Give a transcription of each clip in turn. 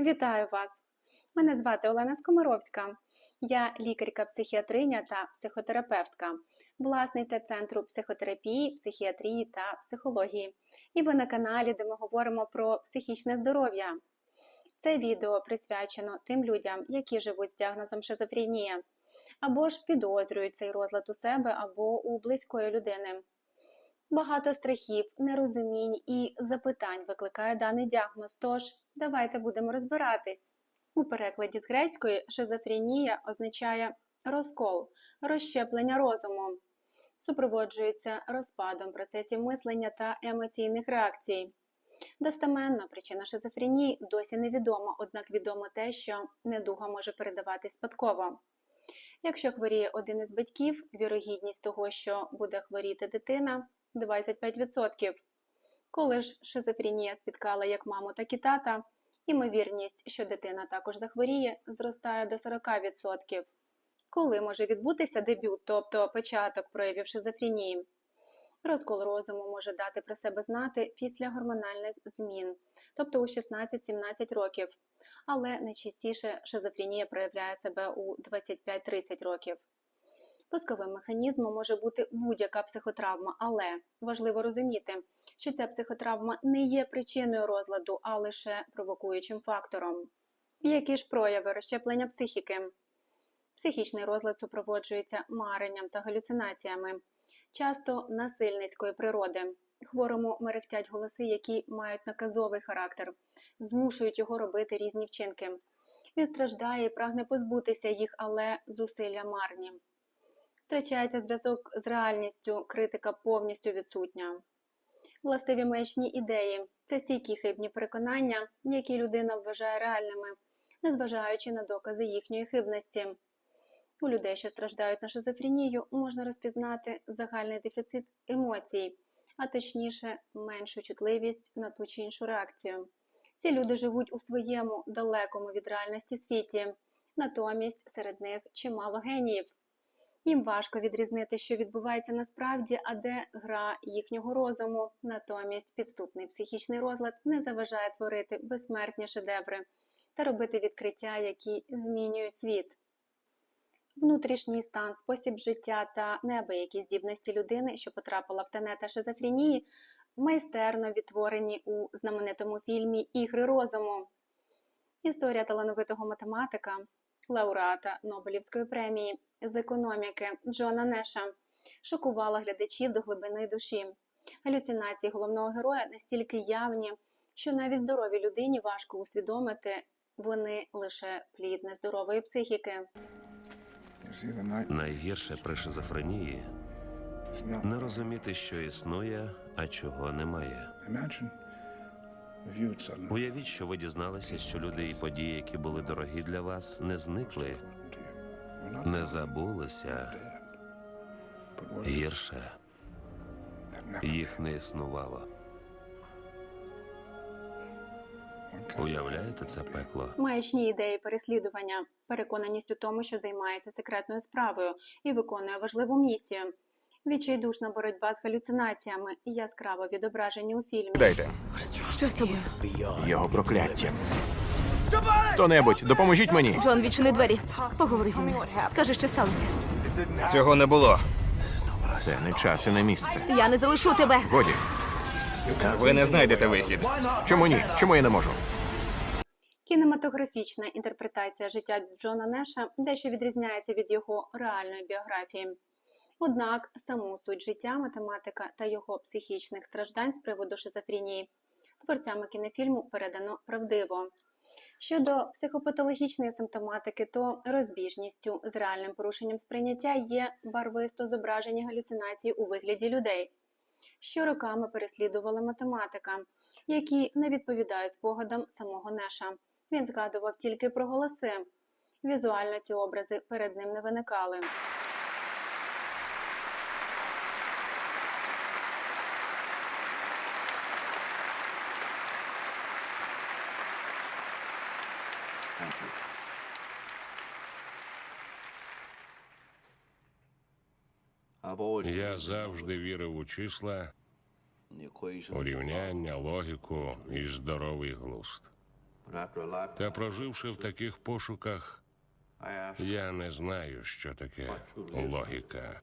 Вітаю вас! Мене звати Олена Скомаровська. Я лікарка-психіатриня та психотерапевтка, власниця Центру психотерапії, психіатрії та психології. І ви на каналі, де ми говоримо про психічне здоров'я. Це відео присвячено тим людям, які живуть з діагнозом шизофренія, або ж підозрюють цей розлад у себе або у близької людини. Багато страхів, нерозумінь і запитань викликає даний діагноз. Тож давайте будемо розбиратись. У перекладі з грецької шизофренія означає розкол, розщеплення розуму, супроводжується розпадом процесів мислення та емоційних реакцій. Достеменна причина шизофренії досі невідома, однак відомо те, що недуга може передаватись спадково. Якщо хворіє один із батьків, вірогідність того, що буде хворіти дитина 25%. Коли ж шизофренія спіткала як маму, так і тата, ймовірність, що дитина також захворіє, зростає до 40%. Коли може відбутися дебют, тобто початок проявів шизофренії? Розкол розуму може дати про себе знати після гормональних змін, тобто у 16-17 років, але найчастіше шизофренія проявляє себе у 25-30 років. Пусковим механізмом може бути будь-яка психотравма, але важливо розуміти, що ця психотравма не є причиною розладу, а лише провокуючим фактором. Які ж прояви розщеплення психіки? Психічний розлад супроводжується маренням та галюцинаціями, часто насильницької природи. Хворому мерехтять голоси, які мають наказовий характер, змушують його робити різні вчинки. Він страждає і прагне позбутися їх, але зусилля марні. Втрачається зв'язок з реальністю, критика повністю відсутня. Властиві маячні ідеї це стійкі хибні переконання, які людина вважає реальними, незважаючи на докази їхньої хибності. У людей, що страждають на шизофренію, можна розпізнати загальний дефіцит емоцій, а точніше, меншу чутливість на ту чи іншу реакцію. Ці люди живуть у своєму далекому від реальності світі, натомість серед них чимало геніїв. Їм важко відрізнити, що відбувається насправді, а де гра їхнього розуму. Натомість підступний психічний розлад не заважає творити безсмертні шедеври та робити відкриття, які змінюють світ. Внутрішній стан, спосіб життя та неабиякі здібності людини, що потрапила в тенета шизофренії, майстерно відтворені у знаменитому фільмі Ігри розуму. Історія талановитого математика, лауреата Нобелівської премії з економіки Джона Неша шокувала глядачів до глибини душі. Галюцинації головного героя настільки явні, що навіть здоровій людині важко усвідомити, вони лише плід нездорової психіки. Найгірше при шизофренії не розуміти, що існує, а чого немає. Уявіть, що ви дізналися, що люди і події, які були дорогі для вас, не зникли, не забулися. Гірше їх не існувало. Уявляєте це пекло? Маячні ідеї переслідування, переконаність у тому, що займається секретною справою і виконує важливу місію. Відчайдушна боротьба з галюцинаціями і яскраво відображені у фільмі. Дайте Що з тобою? його прокляття. Хто-небудь, допоможіть мені. Джон, відчини двері. Поговори зі мною. Скажи, що сталося. Цього не було. Це не час і не місце. Я не залишу тебе. Годі. Ви не знайдете вихід. Чому ні? Чому я не можу? Кінематографічна інтерпретація життя Джона Неша дещо відрізняється від його реальної біографії. Однак саму суть життя математика та його психічних страждань з приводу шизофренії творцями кінофільму передано правдиво. Щодо психопатологічної симптоматики, то розбіжністю з реальним порушенням сприйняття є барвисто зображені галюцинації у вигляді людей, що роками переслідували математика, які не відповідають спогадам самого Неша. Він згадував тільки про голоси. Візуально ці образи перед ним не виникали. Я завжди вірив у числа, у рівняння, логіку і здоровий глузд. Та проживши в таких пошуках, я не знаю, що таке логіка.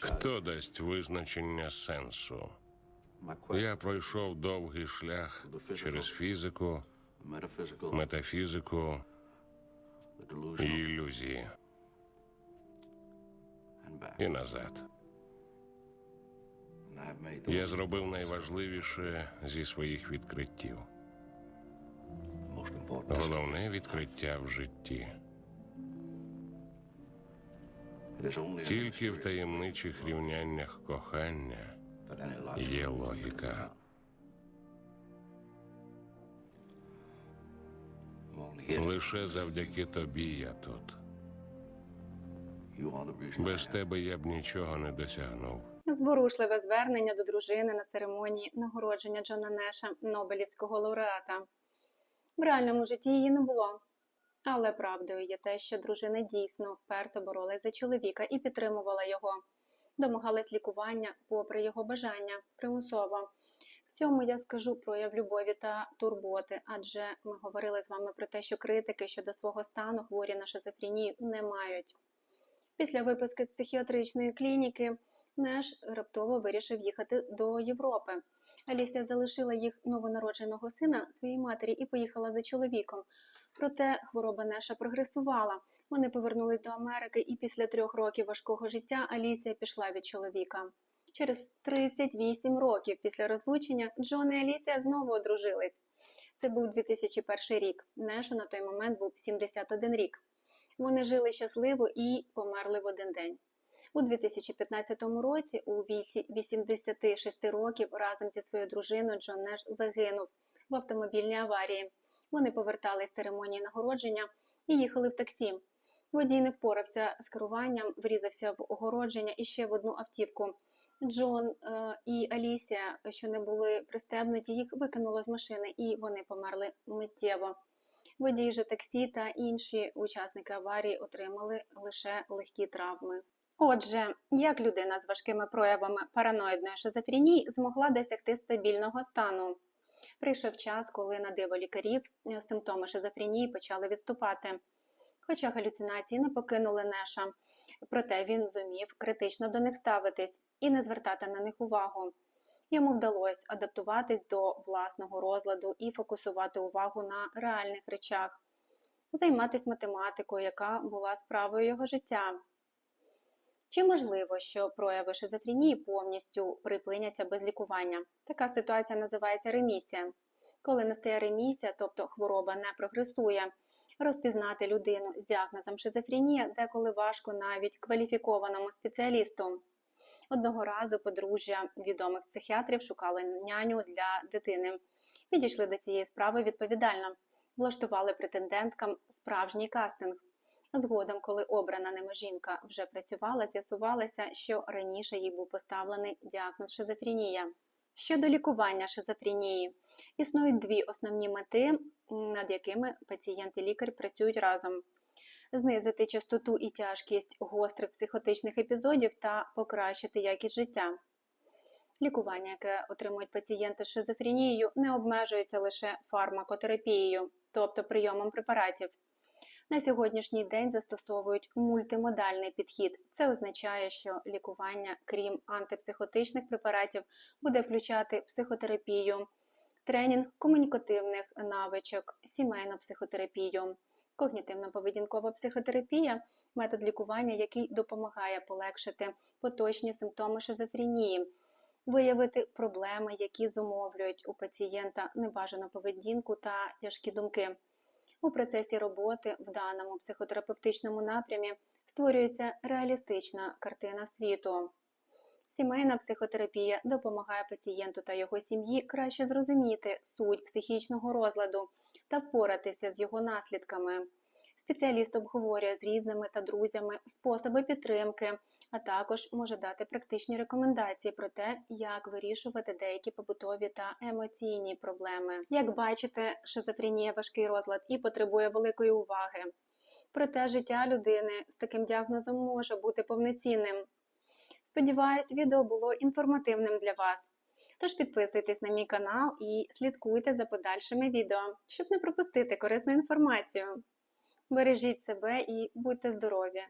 Хто дасть визначення сенсу? Я пройшов довгий шлях через фізику, метафізику і ілюзії і назад. Я зробив найважливіше зі своїх відкриттів. Головне відкриття в житті. Тільки в таємничих рівняннях кохання є логіка. Лише завдяки тобі я тут. Без тебе я б нічого не досягнув. Зворушливе звернення до дружини на церемонії нагородження Джона Неша, Нобелівського лауреата. В реальному житті її не було. Але правдою є те, що дружина дійсно вперто боролась за чоловіка і підтримувала його, домагалась лікування попри його бажання примусово. В цьому я скажу прояв любові та турботи, адже ми говорили з вами про те, що критики щодо свого стану хворі на шизофренію не мають. Після виписки з психіатричної клініки Неш раптово вирішив їхати до Європи. Алісія залишила їх новонародженого сина своїй матері і поїхала за чоловіком. Проте хвороба Неша прогресувала. Вони повернулись до Америки, і після трьох років важкого життя Алісія пішла від чоловіка. Через 38 років після розлучення Джон і Алісія знову одружились. Це був 2001 рік. Нешу на той момент був 71 рік. Вони жили щасливо і померли в один день. У 2015 році, у віці 86 років, разом зі своєю дружиною Джон Неш загинув в автомобільній аварії. Вони повертались з церемонії нагородження і їхали в таксі. Водій не впорався з керуванням, врізався в огородження і ще в одну автівку. Джон е, і Алісія, що не були пристебнуті, їх викинуло з машини, і вони померли миттєво. Водій же таксі та інші учасники аварії отримали лише легкі травми. Отже, як людина з важкими проявами параноїдної шизофренії змогла досягти стабільного стану? Прийшов час, коли на диво лікарів е, симптоми шизофренії почали відступати. Хоча галюцинації не покинули Неша, проте він зумів критично до них ставитись і не звертати на них увагу. Йому вдалося адаптуватись до власного розладу і фокусувати увагу на реальних речах, займатися математикою, яка була справою його життя. Чи можливо, що прояви шизофренії повністю припиняться без лікування? Така ситуація називається ремісія. Коли настає ремісія, тобто хвороба не прогресує, розпізнати людину з діагнозом шизофренія деколи важко навіть кваліфікованому спеціалісту. Одного разу подружжя відомих психіатрів шукали няню для дитини. Підійшли до цієї справи відповідально, влаштували претенденткам справжній кастинг. Згодом, коли обрана ними жінка вже працювала, з'ясувалося, що раніше їй був поставлений діагноз шизофренія. Щодо лікування шизофренії, існують дві основні мети, над якими пацієнт і лікар працюють разом: знизити частоту і тяжкість гострих психотичних епізодів та покращити якість життя. Лікування, яке отримують пацієнти з шизофренією, не обмежується лише фармакотерапією, тобто прийомом препаратів. На сьогоднішній день застосовують мультимодальний підхід. Це означає, що лікування, крім антипсихотичних препаратів, буде включати психотерапію, тренінг комунікативних навичок, сімейну психотерапію, когнітивно-поведінкова психотерапія метод лікування, який допомагає полегшити поточні симптоми шизофренії, виявити проблеми, які зумовлюють у пацієнта небажану поведінку та тяжкі думки. У процесі роботи в даному психотерапевтичному напрямі створюється реалістична картина світу. Сімейна психотерапія допомагає пацієнту та його сім'ї краще зрозуміти суть психічного розладу та впоратися з його наслідками. Спеціаліст обговорює з рідними та друзями способи підтримки, а також може дати практичні рекомендації про те, як вирішувати деякі побутові та емоційні проблеми. Як бачите, шизофренія важкий розлад і потребує великої уваги. Проте життя людини з таким діагнозом може бути повноцінним. Сподіваюсь, відео було інформативним для вас. Тож підписуйтесь на мій канал і слідкуйте за подальшими відео, щоб не пропустити корисну інформацію. Бережіть себе і будьте здорові!